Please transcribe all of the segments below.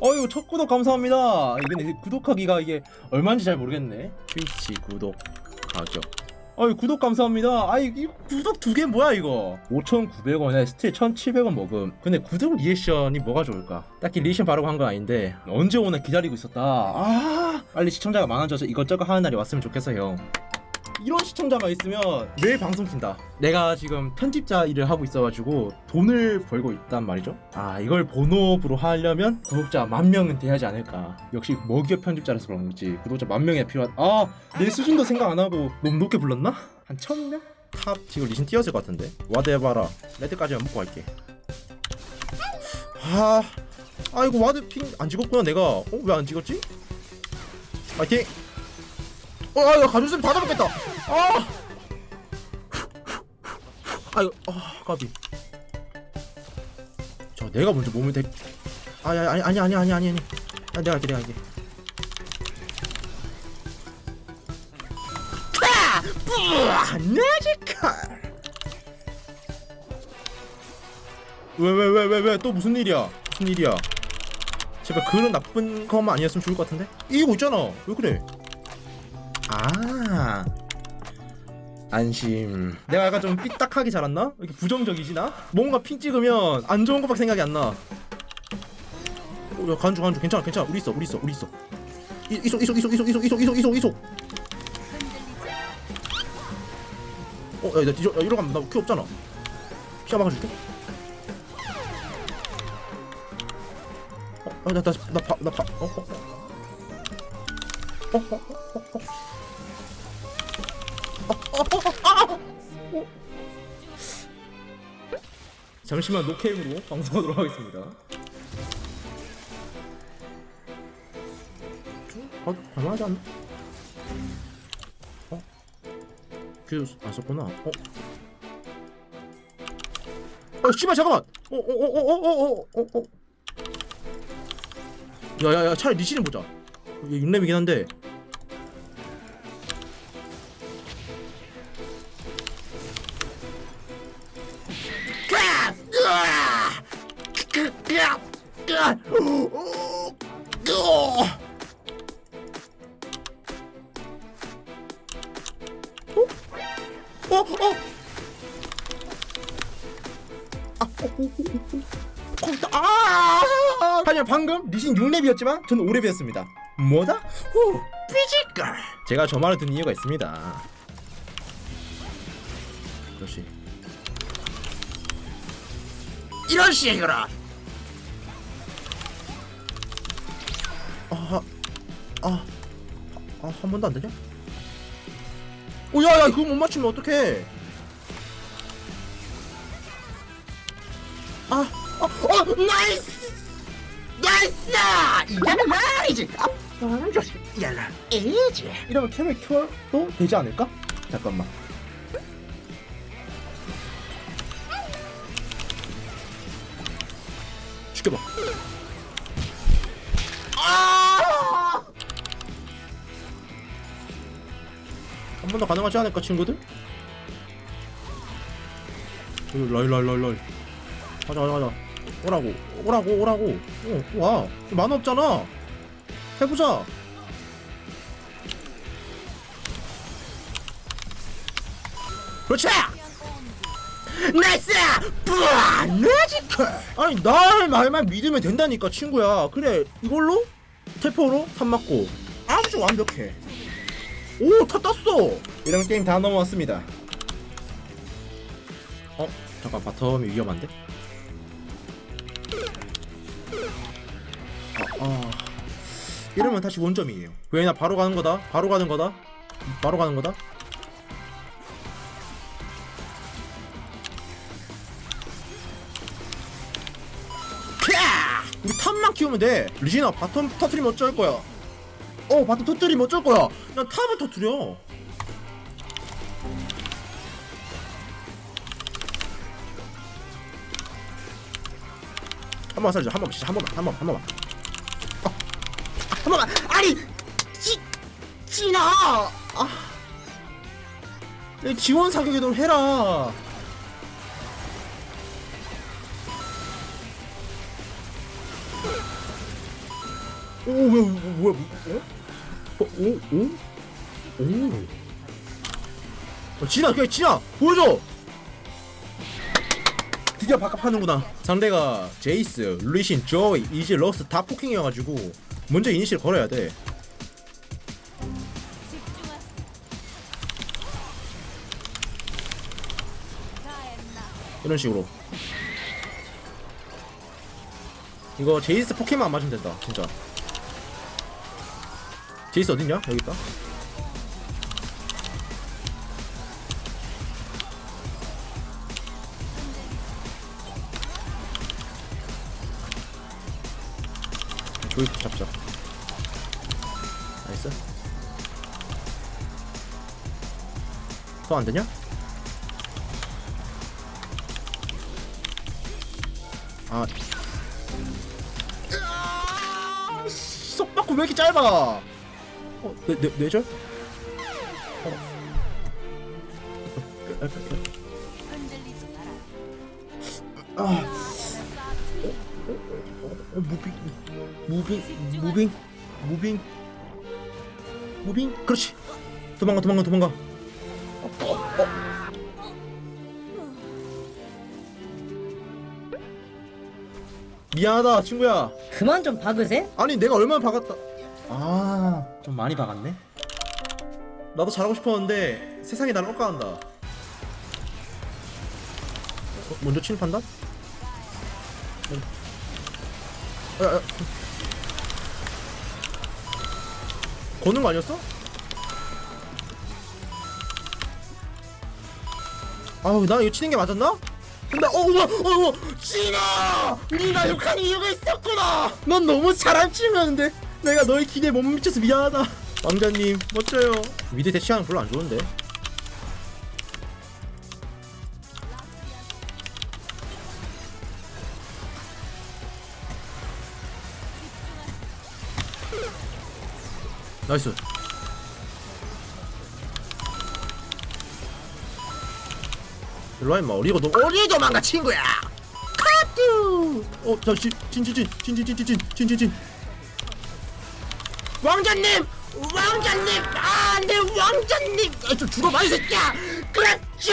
어이구 첫 구독 감사합니다. 근데 구독하기가 이게 얼마인지 잘 모르겠네. 트위치 구독 가격. 어이 구독 감사합니다. 아이 이 구독 두 개 뭐야 이거? 5,900원에 스틸 1,700원 먹음. 근데 구독 리액션이 뭐가 좋을까? 딱히 리액션 바라고 한 건 아닌데 언제 오나 기다리고 있었다. 아 빨리 시청자가 많아져서 이것저것 하는 날이 왔으면 좋겠어요. 이런 시청자가 있으면 매일 방송 킨다. 내가 지금 편집자 일을 하고 있어가지고 돈을 벌고 있단 말이죠. 아 이걸 본업으로 하려면 구독자 만 명은 돼야지 않을까. 역시 먹이업 편집자라서 그런 거지. 구독자 만 명이 필요한. 아내 수준도 생각 안 하고 너무 높게 불렀나? 한 천 명? 탑 지금 리신 뛰었을 것 같은데. 와드 해봐라. 레드까지만 먹고 갈게. 아, 아 이거 와드 핑 안 찍었구나 내가. 어왜 안 찍었지? 파이팅! 어, 아, 이거 가져있으면 다 잡았겠다. 아, 아이고, 아, 까비. 저 내가 먼저 몸을 대. 아니, 아니, 아니, 아니, 아니, 아니, 아니. 아, 내가 할게, 내가 할게. 아, 내지컬. 왜왜 왜 왜 왜 또 무슨 일이야? 무슨 일이야? 제발 그런 나쁜 것만 아니었으면 좋을 것 같은데? 이기고 있잖아. 왜 그래? 아. 안심. 내가 약간 좀 삐딱하게 자랐나? 이렇게 부정적이지 나? 뭔가 핑 찍으면 안 좋은 것밖에 생각이 안나. 어, 야 간주 간주. 괜찮아 괜찮아. 우리 있어 우리 있어 우리 있어. 이- 이속 이속 이속 이속 이속 이속 이속 이속 이속 어 야 나 뒤져 야 이러고 가면 나큐 없잖아. 피가 막아줄게. 어나나 나 나 나 어 어, 어, 어, 어, 어, 어. 잠시만 노케임으로 방송하도록 하겠습니다. 어, 얼마하지 않나? 어? 큐 안 썼구나. 어? 어, 씨발 잠깐만. 어, 어, 어, 어, 어, 어, 어, 어. 야 야 야 차라리 리시는 보자. 이게 6렙이긴 한데 어? 어? 어? 아! 하지만 방금 리신 6렙이었지만 저는 5렙이었습니다. 뭐다? 후, 피지컬. 제가 저 말을 듣는 이유가 있습니다. 그렇지. 이런 식으로. 아, 아, 아, 한 번도 안 되냐? 오, 야, 야, 그거 못 맞추면 어떡해? 아, 어, 어, 나이스! 나이스! 이거는 말이지! 아, 음, 좋지. yar라, 이지. 이러면 캠을 켜도 되지 않을까? 잠깐만. 죽여봐. 한 번 더 가능하지 않을까, 친구들? 랄랄랄랄. 가자 가자 가자. 오라고 오라고 오라고. 어, 와 만화 없잖아. 해보자. 그렇지! 나이스! 뿌아 매지컬 아니 날 말만 믿으면 된다니까 친구야. 그래 이걸로? 태포로? 탑 맞고. 아주 완벽해 오탑 땄어 이런 게임 다 넘어왔습니다 어 잠깐 바텀이 위험한데 아, 아. 이러면 다시 원점이에요. 왜나 바로 가는 거다. 바로 가는 거다. 바로 가는 거다. 캬! 우리 탑만 키우면 돼. 리신아 바텀 터트리면 어쩔 거야? 어 바텀 터트리면 어쩔 거야? 난 탑을 터트려. 한 번만 살자. 한 번만 진짜 한 번만 한 번만 한 번만. 어. 아, 한 번만. 아니 지 진아. 아. 내 지원 사격에도 해라. 오, 뭐야, 뭐야, 뭐야? 어? 오, 오? 오. 어, 진아, 그냥 진아, 보여줘. 드디어 바깥하는구나. 상대가 제이스, 루이신, 조이, 이즈, 러스 다 포킹이어가지고 먼저 이니시를 걸어야 돼. 이런 식으로. 이거 제이스 포켓만 안 맞으면 된다, 진짜. 제이스 어딨냐? 여기 있다. 조이 잡자. 나이스. 또 안 되냐? 아. 쏙 받고 왜 이렇게 짧아? 어, 내, 내, 뇌절? 어. 흔들리지 마라. 아. 어, 무빙, 무빙, 무빙, 무빙, 무빙. 그렇지. 도망가, 도망가, 도망가. 어, 어, 어. 미안하다, 친구야. 그만 좀 박으세? 아니, 내가 얼마나 박았다. 아, 좀 많이 박았네. 나도 잘하고 싶었는데 세상이 나를 엇가한다. 어, 먼저 치는 판단? 아, 아. 거는 거 아니었어? 아우 나 이거 치는 게 맞았나? 근데 어 우와 어 우와 진아 네가 욕하는 이유가 있었구나 넌 너무 잘안 치는데 내가 너의 기대에 못 미쳐서 미안하다 왕자님 멋져요 미드 대치하는 별로 안 좋은데 나이스 일로와 임마 어리고 너 어리 도망가 친구야 카뚜 어저 진진진 진진진진진 진진진 왕자님! 왕자님! 아 내 왕자님! 아, 좀 죽어봐 이 새끼야! 그렇지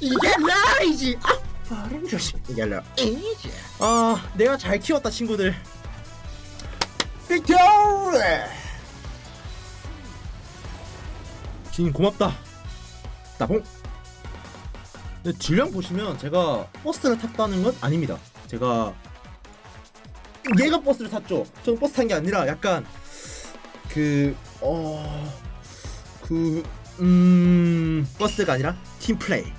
이게 라이지 아 바람 조심. 이게 라 이지 아 내가 잘 키웠다 친구들. 빅토리 진 고맙다. 나봉. 근데 딜량 보시면 제가 버스를 탔다는 건 아닙니다. 제가 얘가 버스를 탔죠. 저는 버스 탄 게 아니라 약간 그, 어, 그, 음, 버스가 아니라 팀플레이.